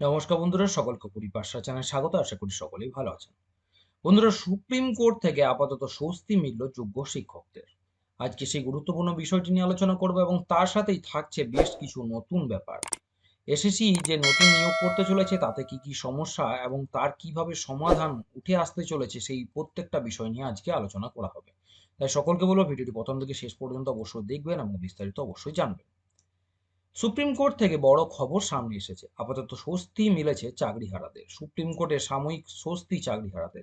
নমস্কার বন্ধুরা, সকলকে পরিপাশা চ্যানেল স্বাগত, আশা করি সকলেই ভালো আছেন। বন্ধুরা, সুপ্রিম কোর্ট থেকে আপাতত স্বস্তি মিলল যোগ্য শিক্ষকদের। আজকে সেই গুরুত্বপূর্ণ বিষয়টি নিয়ে আলোচনা করব এবং তার সাথেই থাকছে বেশ কিছু নতুন ব্যাপার। এসএসসি যে নতুন নিয়োগ করতে চলেছে, তাতে কি কি সমস্যা এবং তার কীভাবে সমাধান উঠে আসতে চলেছে, সেই প্রত্যেকটা বিষয় নিয়ে আজকে আলোচনা করা হবে। তাই সকলকে বলব, ভিডিওটি প্রথম থেকে শেষ পর্যন্ত অবশ্যই দেখবেন এবং বিস্তারিত অবশ্যই জানবেন। সুপ্রিম কোর্ট থেকে বড় খবর সামনে এসেছে। আপাতত স্বস্তি মিলেছে চাকরি চাকরিহারাদের। সুপ্রিম কোর্টে সাময়িক স্বস্তি চাকরি চাকরিহারাদের।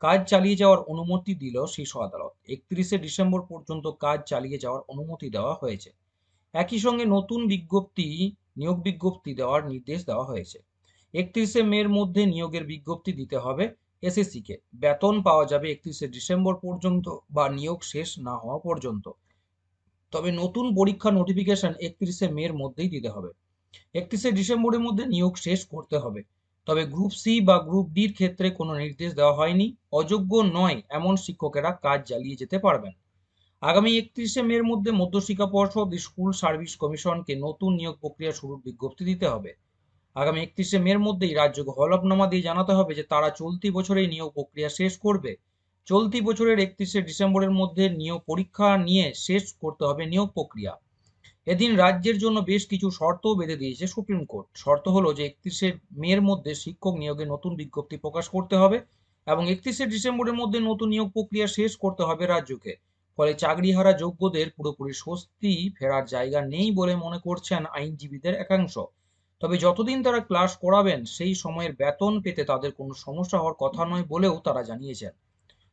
কাজ চালিয়ে যাওয়ার অনুমতি দিল শীর্ষ আদালত। একত্রিশে ডিসেম্বর পর্যন্ত কাজ চালিয়ে যাওয়ার অনুমতি দেওয়া হয়েছে। একই সঙ্গে নতুন বিজ্ঞপ্তি, নিয়োগ বিজ্ঞপ্তি দেওয়ার নির্দেশ দেওয়া হয়েছে। একত্রিশে মের মধ্যে নিয়োগের বিজ্ঞপ্তি দিতে হবে এসএসসিকে। বেতন পাওয়া যাবে একত্রিশে ডিসেম্বর পর্যন্ত বা নিয়োগ শেষ না হওয়া পর্যন্ত। তবে নতুন পরীক্ষা নোটিফিকেশন একত্রিশে মের মধ্যেই দিতে হবে। একত্রিশে ডিসেম্বরের মধ্যে নিয়োগ শেষ করতে হবে। তবে গ্রুপ সি বা গ্রুপ ডির ক্ষেত্রে কোনো নির্দেশ দেওয়া হয়নি। অযোগ্য নয় এমন শিক্ষকেরা কাজ চালিয়ে যেতে পারবেন। আগামী একত্রিশে মের মধ্যে মধ্যশিক্ষা পর্ষদ, স্কুল সার্ভিস কমিশনকে নতুন নিয়োগ প্রক্রিয়া শুরুর বিজ্ঞপ্তি দিতে হবে। আগামী একত্রিশে মের মধ্যেই রাজ্যকে হলফনামা দিয়ে জানাতে হবে যে তারা চলতি বছরেই নিয়োগ প্রক্রিয়া শেষ করবে। চলতি বছরের একত্রিশে ডিসেম্বরের মধ্যে নিয়োগ পরীক্ষা নিয়ে শেষ করতে হবে নিয়োগ প্রক্রিয়া। এদিন রাজ্যের জন্য বেশ কিছু শর্ত বেঁধে দিয়েছে সুপ্রিম কোর্ট। শর্ত হলো যে একত্রিশে মের মধ্যে শিক্ষক নিয়োগে নতুন বিজ্ঞপ্তি প্রকাশ করতে হবে এবং একত্রিশে ডিসেম্বরের মধ্যে নতুন নিয়োগ প্রক্রিয়া শেষ করতে হবে রাজ্যকে। ফলে চাকরিহারা যোগ্যদের পুরোপুরি স্বস্তি ফেরার জায়গা নেই বলে মনে করছেন আইনজীবীদের একাংশ। তবে যতদিন তারা ক্লাস করাবেন, সেই সময়ের বেতন পেতে তাদের কোনো সমস্যা হওয়ার কথা নয় বলেও তারা জানিয়েছেন।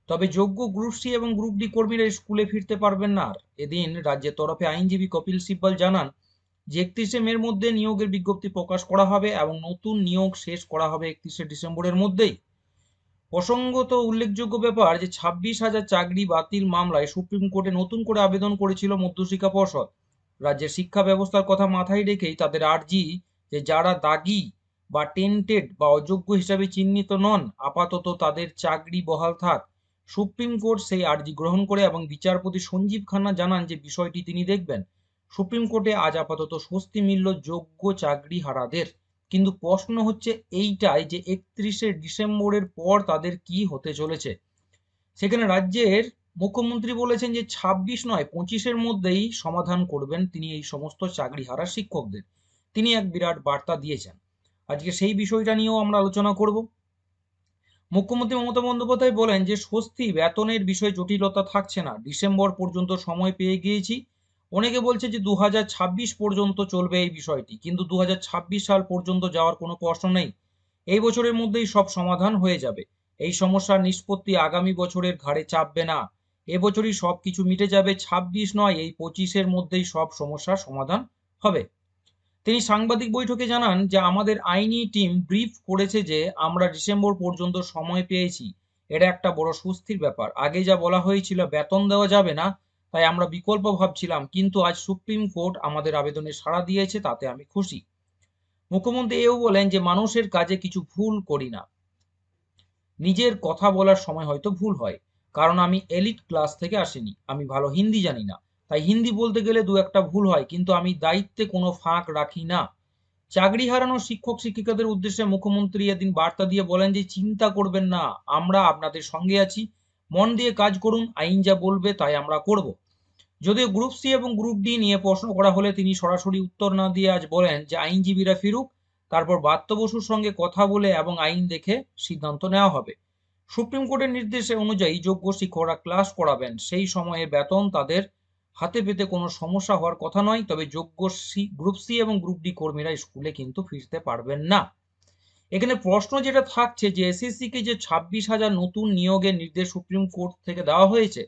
তবে যোগ্য গ্রুপ সি এবং গ্রুপ ডি কর্মীরা স্কুলে ফিরতে পারবেন না এদিন রাজ্যের তরফে আইনজীবী কপিল সিব্বল জানান, যে একত্রিশে মের মধ্যে নিয়োগের বিজ্ঞপ্তি প্রকাশ করা হবে এবং নতুন নিয়োগ শেষ করা হবে একত্রিশে ডিসেম্বরের মধ্যেই। প্রসঙ্গত উল্লেখযোগ্য ব্যাপার যে ছাব্বিশ হাজার চাকরি বাতিল মামলায় সুপ্রিম কোর্টে নতুন করে আবেদন করেছিল মধ্যশিক্ষা পর্ষদ। রাজ্যের শিক্ষা ব্যবস্থার কথা মাথায় রেখেই তাদের আর্জি যে যারা দাগি বা টেন্টেড বা অযোগ্য হিসাবে চিহ্নিত নন, আপাতত তাদের চাকরি বহাল থাক। সুপ্রিম কোর্ট সেই আর্জি গ্রহণ করে এবং বিচারপতি সঞ্জীব খান্না জানান যে বিষয়টি তিনি দেখবেন। সুপ্রিম কোর্টে আজ আপাতত স্বস্তি মিলল যোগ্য চাকরি হারাদের কিন্তু প্রশ্ন হচ্ছে এইটাই যে একত্রিশে ডিসেম্বরের পর তাদের কি হতে চলেছে। সেখানে রাজ্যের মুখ্যমন্ত্রী বলেছেন যে ছাব্বিশ নয়, পঁচিশের মধ্যেই সমাধান করবেন তিনি এই সমস্ত চাকরি হারা শিক্ষকদের। তিনি এক বিরাট বার্তা দিয়েছেন। আজকে সেই বিষয়টা নিয়েও আমরা আলোচনা করব। মুখ্যমন্ত্রী মমতা বন্দ্যোপাধ্যায় বলেন যে, স্বস্তি, বেতনের বিষয়ে জটিলতা থাকছে না। ডিসেম্বর পর্যন্ত সময় পেয়ে গিয়েছি। অনেকে বলছে যে, দুহাজার ছাব্বিশ পর্যন্ত চলবে এই বিষয়টি। কিন্তু দু হাজার ছাব্বিশ সাল পর্যন্ত যাওয়ার কোনো প্রশ্ন নেই। এই বছরের মধ্যেই সব সমাধান হয়ে যাবে। এই সমস্যার নিষ্পত্তি আগামী বছরের ঘাড়ে চাপবে না। এবছরই সব কিছু মিটে যাবে। ছাব্বিশ নয়, এই পঁচিশের মধ্যেই সব সমস্যার সমাধান হবে। তিনি সাংবাদিক বৈঠকে জানান যে, আমাদের আইনি টিম ব্রিফ করেছে যে, আমরা ডিসেম্বর পর্যন্ত সময় পেয়েছি। এটা একটা বড় স্বস্তির ব্যাপার। আগে যা বলা হয়েছিল, বেতন দেওয়া যাবে না, তাই আমরা বিকল্প ভাবছিলাম, কিন্তু আজ সুপ্রিম কোর্ট আমাদের আবেদনে সাড়া দিয়েছে, তাতে আমি খুশি। মুখ্যমন্ত্রী এও বলেন যে, মানুষের কাজে কিছু ভুল করি না। নিজের কথা বলার সময় হয়তো ভুল হয়, কারণ আমি এলিট ক্লাস থেকে আসিনি, আমি ভালো হিন্দি জানি না। তাই হিন্দি বলতে গেলে দু একটা ভুল হয়, কিন্তু আমি দায়িত্বে কোনো ফাঁক রাখি না। চাকরি হারানো শিক্ষক শিক্ষিকাদের উদ্দেশ্যে মুখ্যমন্ত্রী এদিন বার্তা দিয়ে বলেন যে, চিন্তা করবেন না, আমরা আপনাদের সঙ্গে আছি। মন দিয়ে কাজ করুন, আইন যা বলবে তাই আমরা করব। যদিও গ্রুপ সি এবং গ্রুপ ডি নিয়ে প্রশ্ন করা হলে তিনি সরাসরি উত্তর না দিয়ে আজ বলেন যে, আইনজীবীরা ফিরুক, তারপর বাত্য বসুর সঙ্গে কথা বলে এবং আইন দেখে সিদ্ধান্ত নেওয়া হবে। সুপ্রিম কোর্টের নির্দেশে অনুযায়ী যোগ্য শিক্ষকরা ক্লাস করাবেন। সেই সময়ে বেতন তাদের হাতে পেতে কোনো সমস্যা হওয়ার কথা নয়, তবে যোগ্য সি গ্রুপ সি এবং গ্রুপ ডি কর্মীরা স্কুলে কিন্তু ফিরতে পারবেন না। এখানে প্রশ্ন যেটা থাকছে যে এসএসসি কে যে ছাব্বিশ হাজার নতুন নিয়োগের নির্দেশ সুপ্রিম কোর্ট থেকে দেওয়া হয়েছে,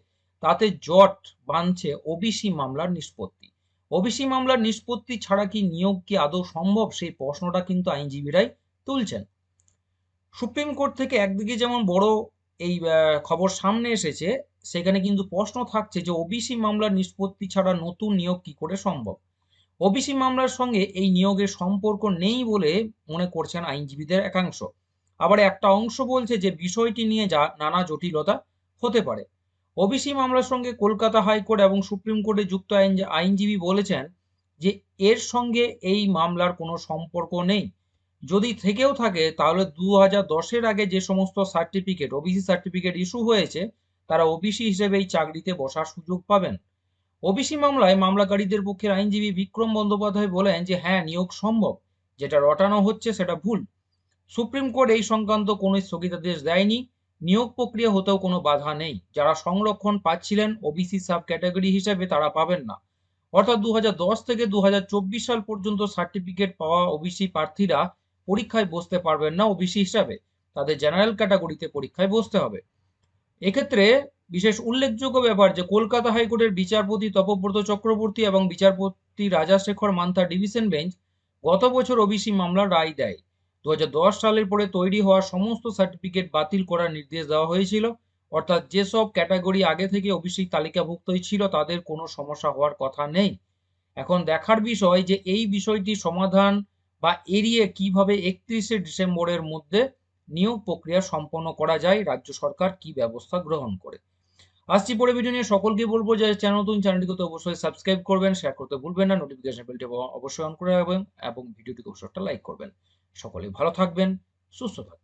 তাতে জট বাঁধছে ওবিসি মামলার নিষ্পত্তি। ওবিসি মামলার নিষ্পত্তি ছাড়া কি নিয়োগ কি আদৌ সম্ভব, সেই প্রশ্নটা কিন্তু আইনজীবীরাই তুলছেন। সুপ্রিম কোর্ট থেকে একদিকে যেমন বড় এই খবর সামনে এসেছে সেখানে কিন্তু প্রশ্ন থাকছে যে ওবিসি মামলার নিষ্পত্তি ছাড়া নতুন নিয়োগ কি করে সম্ভব? ওবিসি মামলার সঙ্গে এই নিয়োগের সম্পর্ক নেই বলে মনে করছেন আইনজীবীদের একাংশ। আবার একটা অংশ বলছে যে বিষয়টি নিয়ে যা নানা জটিলতা হতে পারে। ওবিসি মামলার সঙ্গে কলকাতা হাইকোর্ট এবং সুপ্রিম কোর্টে যুক্ত আইন আইনজীবী বলেছেন যে এর সঙ্গে এই মামলার কোনো সম্পর্ক নেই। যদি থেকেও থাকে, তাহলে দু হাজার দশের আগে যে সমস্ত সার্টিফিকেট ওবিসি সার্টিফিকেট ইস্যু হয়েছে তারা ওবিসি হিসেবে এই চাকরিতে বসার সুযোগ পাবেন। ওবিসি মামলায় মামলাকারীদের পক্ষের আইনজীবী বিক্রম বন্দ্যোপাধ্যায় বলেন যে হ্যাঁ নিয়োগ সম্ভব, যেটা রটানো হচ্ছে সেটা ভুল। সুপ্রিম কোর্ট এই সংক্রান্ত কোনো স্থগিতাদেশ দেয়নি। নিয়োগ প্রক্রিয়া হতেও কোনো বাধা নেই। যারা সংরক্ষণ পাচ্ছিলেন ওবিসি সাব ক্যাটাগরি হিসেবে তারা পাবেন না। অর্থাৎ দু হাজার দশ থেকে দু হাজার চব্বিশ সাল পর্যন্ত সার্টিফিকেট পাওয়া ওবিসি প্রার্থীরা পরীক্ষায় বসতে পারবেন না ওবিসি হিসাবে। তাদের জেনারেল ক্যাটাগরিতে পরীক্ষায় বসতে হবে। এক্ষেত্রে বিশেষ উল্লেখযোগ্য ব্যাপার যে কলকাতা হাইকোর্টের বিচারপতি তপব্রত চক্রবর্তী এবং বিচারপতি রাজাশেখর মান্থা ডিভিশন বেঞ্চ গত বছর ওবিসি মামলার রায় দেয়। দু হাজার দশ সালের পরে তৈরি হওয়া সমস্ত সার্টিফিকেট বাতিল করার নির্দেশ দেওয়া হয়েছিল। অর্থাৎ যেসব ক্যাটাগরি আগে থেকে ওবিসি তালিকাভুক্তই ছিল তাদের কোনো সমস্যা হওয়ার কথা নেই। এখন দেখার বিষয় যে এই বিষয়টি সমাধান বা এড়িয়ে কীভাবে একত্রিশে ডিসেম্বরের মধ্যে নিয়োগ প্রক্রিয়া সম্পন্ন করা যায়, রাজ্য সরকার কি ব্যবস্থা গ্রহণ করে? আসছি পরে ভিডিও নিয়ে, সকলকে বলব যে চ্যানেল নতুন, চ্যানেলটিকে তো অবশ্যই সাবস্ক্রাইব করবেন শেয়ার করতে ভুলবেন না নোটিফিকেশন বেলটি অবশ্যই অন করে রাখবেন, এবং ভিডিওটিকে অবশ্যই একটা লাইক করবেন। সকলে ভালো থাকবেন, সুস্থ থাকবেন।